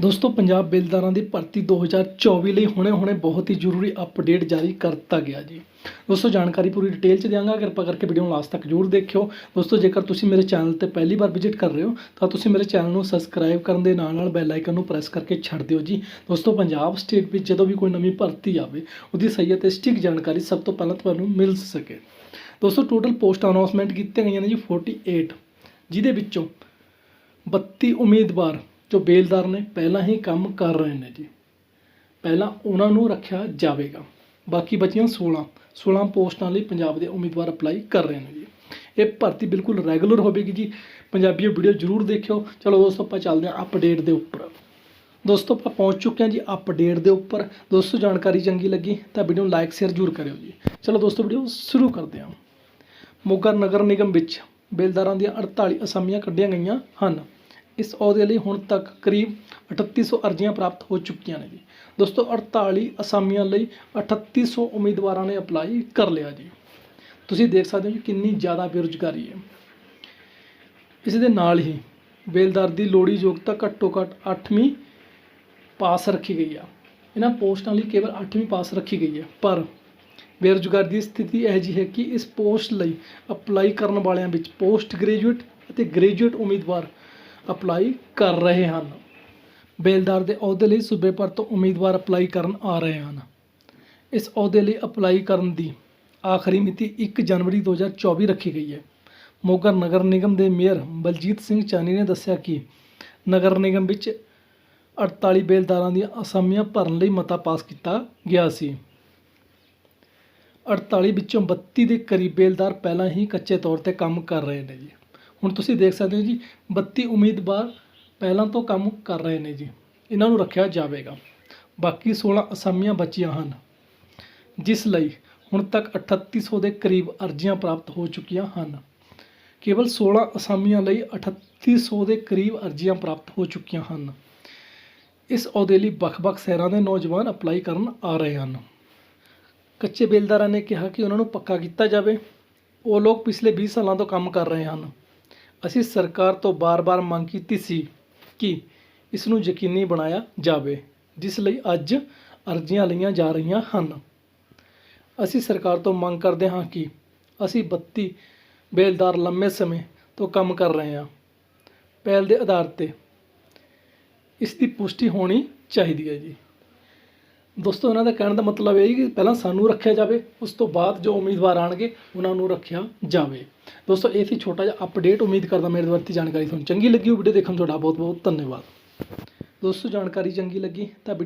ਦੋਸਤੋ, ਪੰਜਾਬ ਬਿਲਦਾਰਾਂ ਦੀ ਭਰਤੀ 2024 ਲਈ ਹੁਣੇ-ਹੁਣੇ ਬਹੁਤ ਹੀ ਜ਼ਰੂਰੀ ਅਪਡੇਟ ਜਾਰੀ ਕਰਤਾ ਗਿਆ ਜੀ। ਦੋਸਤੋ, ਜਾਣਕਾਰੀ ਪੂਰੀ ਡਿਟੇਲ ਚ ਦਿਆਂਗਾ। ਕਿਰਪਾ ਕਰਕੇ ਵੀਡੀਓ ਨੂੰ ਲਾਸਟ ਤੱਕ ਜ਼ਰੂਰ ਦੇਖਿਓ। ਦੋਸਤੋ, ਜੇਕਰ ਤੁਸੀਂ ਮੇਰੇ ਚੈਨਲ ਤੇ ਪਹਿਲੀ ਵਾਰ ਵਿਜ਼ਿਟ ਕਰ ਰਹੇ ਹੋ, ਤਾਂ ਤੁਸੀਂ ਮੇਰੇ ਚੈਨਲ ਨੂੰ ਸਬਸਕ੍ਰਾਈਬ ਕਰਨ ਦੇ ਨਾਲ-ਨਾਲ ਬੈਲ ਆਈਕਨ ਨੂੰ ਪ੍ਰੈਸ ਕਰਕੇ ਛੱਡ ਦਿਓ ਜੀ। ਦੋਸਤੋ, ਪੰਜਾਬ ਸਟੇਟ ਵਿੱਚ ਜਦੋਂ ਵੀ ਕੋਈ ਨਵੀਂ ਭਰਤੀ ਆਵੇ, ਉਹਦੀ ਸਹੀ ਅਤੇ ਸਟਿਕ ਜਾਣਕਾਰੀ ਸਭ ਤੋਂ ਪਹਿਲਾਂ ਤੁਹਾਨੂੰ ਮਿਲ ਸਕੇ। ਦੋਸਤੋ ਟੋਟਲ ਪੋਸਟ ਅਨਾਉਂਸਮੈਂਟ ਕੀਤੀਆਂ ਗਈਆਂ ਨੇ ਜੀ 48 ਜਿਹਦੇ ਵਿੱਚੋਂ 32 ਉਮੀਦਵਾਰ ਜੋ ਬੇਲਦਾਰ ਨੇ, ਪਹਿਲਾਂ ਹੀ ਕੰਮ ਕਰ ਰਹੇ ਨੇ ਜੀ। ਪਹਿਲਾਂ ਉਹਨਾਂ ਨੂੰ ਰੱਖਿਆ ਜਾਵੇਗਾ। ਬਾਕੀ ਬਚੀਆਂ 16 16 ਪੋਸਟਾਂ ਲਈ ਪੰਜਾਬ ਦੇ ਉਮੀਦਵਾਰ ਅਪਲਾਈ ਕਰ ਰਹੇ ਨੇ ਜੀ। ਇਹ ਭਰਤੀ ਬਿਲਕੁਲ ਰੈਗੂਲਰ ਹੋਵੇਗੀ ਜੀ। ਪੰਜਾਬੀ ਵੀਡੀਓ ਜ਼ਰੂਰ ਦੇਖਿਓ। ਚਲੋ ਦੋਸਤੋ, ਆਪਾਂ ਚੱਲਦੇ ਹਾਂ ਅਪਡੇਟ ਦੇ ਉੱਪਰ। ਦੋਸਤੋ, ਆਪਾਂ ਪਹੁੰਚ ਚੁੱਕੇ ਹਾਂ ਜੀ ਅਪਡੇਟ ਦੇ ਉੱਪਰ। ਦੋਸਤੋ, ਜਾਣਕਾਰੀ ਚੰਗੀ ਲੱਗੀ ਤਾਂ ਵੀਡੀਓ ਨੂੰ ਲਾਈਕ ਸ਼ੇਅਰ ਜ਼ਰੂਰ ਕਰਿਓ ਜੀ। ਚਲੋ ਦੋਸਤੋ ਵੀਡੀਓ ਸ਼ੁਰੂ ਕਰਦੇ ਹਾਂ। ਮੋਗਾ ਨਗਰ ਨਿਗਮ ਵਿੱਚ ਬੇਲਦਾਰਾਂ ਦੀਆਂ 48 ਅਸਾਮੀਆਂ ਕੱਢੀਆਂ ਗਈਆਂ ਹਨ। ਇਸ ਅਹੁਦੇ ਲਈ ਹੁਣ ਤੱਕ ਕਰੀਬ 3800 ਅਰਜ਼ੀਆਂ ਪ੍ਰਾਪਤ ਹੋ ਚੁੱਕੀਆਂ ਨੇ ਜੀ। ਦੋਸਤੋ 48 ਅਸਾਮੀਆਂ ਲਈ 3800 ਉਮੀਦਵਾਰਾਂ ਨੇ ਅਪਲਾਈ ਕਰ ਲਿਆ ਜੀ। ਤੁਸੀਂ ਦੇਖ ਸਕਦੇ ਹੋ ਕਿੰਨੀ ਜ਼ਿਆਦਾ ਬੇਰੁਜ਼ਗਾਰੀ ਹੈ। ਇਸ ਦੇ ਨਾਲ ਹੀ ਬੇਲਦਾਰ ਦੀ ਲੋੜੀ ਯੋਗਤਾ ਘੱਟੋ ਘੱਟ 8ਵੀਂ ਪਾਸ ਰੱਖੀ ਗਈ ਆ। ਇਹਨਾਂ ਪੋਸਟਾਂ ਲਈ ਕੇਵਲ 8ਵੀਂ ਪਾਸ ਰੱਖੀ ਗਈ ਹੈ। ਪਰ ਬੇਰੁਜ਼ਗਾਰੀ ਦੀ ਸਥਿਤੀ ਇਹ ਜਿਹੀ ਹੈ ਕਿ ਇਸ ਪੋਸਟ ਲਈ ਅਪਲਾਈ ਕਰਨ ਵਾਲਿਆਂ ਵਿੱਚ ਪੋਸਟ ਗ੍ਰੈਜੂਏਟ ਅਤੇ ਗ੍ਰੈਜੂਏਟ ਉਮੀਦਵਾਰ ਅਪਲਾਈ ਕਰ ਰਹੇ ਹਨ। ਬੇਲਦਾਰ ਦੇ ਅਹੁਦੇ ਲਈ ਸੂਬੇ ਭਰ ਤੋਂ ਉਮੀਦਵਾਰ ਅਪਲਾਈ ਕਰਨ ਆ ਰਹੇ ਹਨ। ਇਸ ਅਹੁਦੇ ਲਈ ਅਪਲਾਈ ਕਰਨ ਦੀ ਆਖਰੀ ਮਿਤੀ 1 ਜਨਵਰੀ 2024 ਰੱਖੀ ਗਈ ਹੈ। ਮੋਗਾ ਨਗਰ ਨਿਗਮ ਦੇ ਮੇਅਰ ਬਲਜੀਤ ਸਿੰਘ ਚਾਨੀ ਨੇ ਦੱਸਿਆ ਕਿ ਨਗਰ ਨਿਗਮ ਵਿੱਚ 48 ਬੇਲਦਾਰਾਂ ਦੀਆਂ ਅਸਾਮੀਆਂ ਭਰਨ ਲਈ ਮਤਾ ਪਾਸ ਕੀਤਾ ਗਿਆ ਸੀ। 48 ਵਿੱਚੋਂ 32 ਦੇ ਕਰੀਬ ਬੇਲਦਾਰ ਪਹਿਲਾਂ ਹੀ ਕੱਚੇ ਤੌਰ ਤੇ ਕੰਮ ਕਰ ਰਹੇ ਨੇ ਜੀ। ਹੁਣ ਤੁਸੀਂ ਦੇਖ ਸਕਦੇ ਹੋ ਜੀ 32 ਉਮੀਦਵਾਰ ਪਹਿਲਾਂ ਤੋਂ ਕੰਮ ਕਰ ਰਹੇ ਨੇ ਜੀ। ਇਹਨਾਂ ਨੂੰ ਰੱਖਿਆ ਜਾਵੇਗਾ। ਬਾਕੀ 16 ਅਸਾਮੀਆਂ ਬਚੀਆਂ ਹਨ, ਜਿਸ ਲਈ ਹੁਣ ਤੱਕ 3800 ਦੇ ਕਰੀਬ ਅਰਜ਼ੀਆਂ ਪ੍ਰਾਪਤ ਹੋ ਚੁੱਕੀਆਂ ਹਨ। ਕੇਵਲ 16 ਅਸਾਮੀਆਂ ਲਈ 3800 ਦੇ ਕਰੀਬ ਅਰਜ਼ੀਆਂ ਪ੍ਰਾਪਤ ਹੋ ਚੁੱਕੀਆਂ ਹਨ। ਇਸ ਅਹੁਦੇ ਲਈ ਵੱਖ-ਵੱਖ ਸ਼ਹਿਰਾਂ ਦੇ ਨੌਜਵਾਨ ਅਪਲਾਈ ਕਰਨ ਆ ਰਹੇ ਹਨ। ਕੱਚੇ ਬੇਲਦਾਰਾਂ ਨੇ ਕਿਹਾ ਕਿ ਉਹਨਾਂ ਨੂੰ ਪੱਕਾ ਕੀਤਾ ਜਾਵੇ। ਉਹ ਲੋਕ ਪਿਛਲੇ 20 ਸਾਲਾਂ ਤੋਂ ਕੰਮ ਕਰ ਰਹੇ ਹਨ। ਅਸੀਂ ਸਰਕਾਰ ਤੋਂ ਬਾਰ-ਬਾਰ ਮੰਗ ਕੀਤੀ ਸੀ ਕਿ ਇਸ ਨੂੰ ਯਕੀਨੀ ਬਣਾਇਆ ਜਾਵੇ, ਜਿਸ ਲਈ ਅੱਜ ਅਰਜ਼ੀਆਂ ਲਈਆਂ ਜਾ ਰਹੀਆਂ ਹਨ। ਅਸੀਂ ਸਰਕਾਰ ਤੋਂ ਮੰਗ ਕਰਦੇ ਹਾਂ ਕਿ ਅਸੀਂ 32 ਬੇਲਦਾਰ ਲੰਮੇ ਸਮੇਂ ਤੋਂ ਕੰਮ ਕਰ ਰਹੇ ਹਾਂ। ਪਹਿਲ ਦੇ ਆਧਾਰ ਤੇ ਇਸ ਦੀ ਪੁਸ਼ਟੀ ਹੋਣੀ ਚਾਹੀਦੀ ਹੈ ਜੀ। ਦੋਸਤੋ, ਇਹਨਾਂ ਦਾ ਕਹਿਣ ਦਾ ਮਤਲਬ ਇਹ ਹੈ ਕਿ ਪਹਿਲਾਂ ਸਾਨੂੰ ਰੱਖਿਆ ਜਾਵੇ, ਉਸ ਤੋਂ ਬਾਅਦ ਜੋ ਉਮੀਦਵਾਰ ਆਣਗੇ ਉਹਨਾਂ ਨੂੰ ਰੱਖਿਆ ਜਾਵੇ। ਦੋਸਤੋ, ਇਹ ਸੀ ਛੋਟਾ ਜਿਹਾ ਅਪਡੇਟ ਉਮੀਦ ਕਰਦਾ ਮੇਰੇ ਵੱਲ ਜਾਣਕਾਰੀ ਤੁਹਾਨੂੰ ਚੰਗੀ ਲੱਗੀ ਹੋ ਵੀਡੀਓ ਦੇਖਣ ਤੁਹਾਡਾ ਬਹੁਤ ਬਹੁਤ ਧੰਨਵਾਦ। ਦੋਸਤੋ, ਜਾਣਕਾਰੀ ਚੰਗੀ ਲੱਗੀ ਤਾਂ video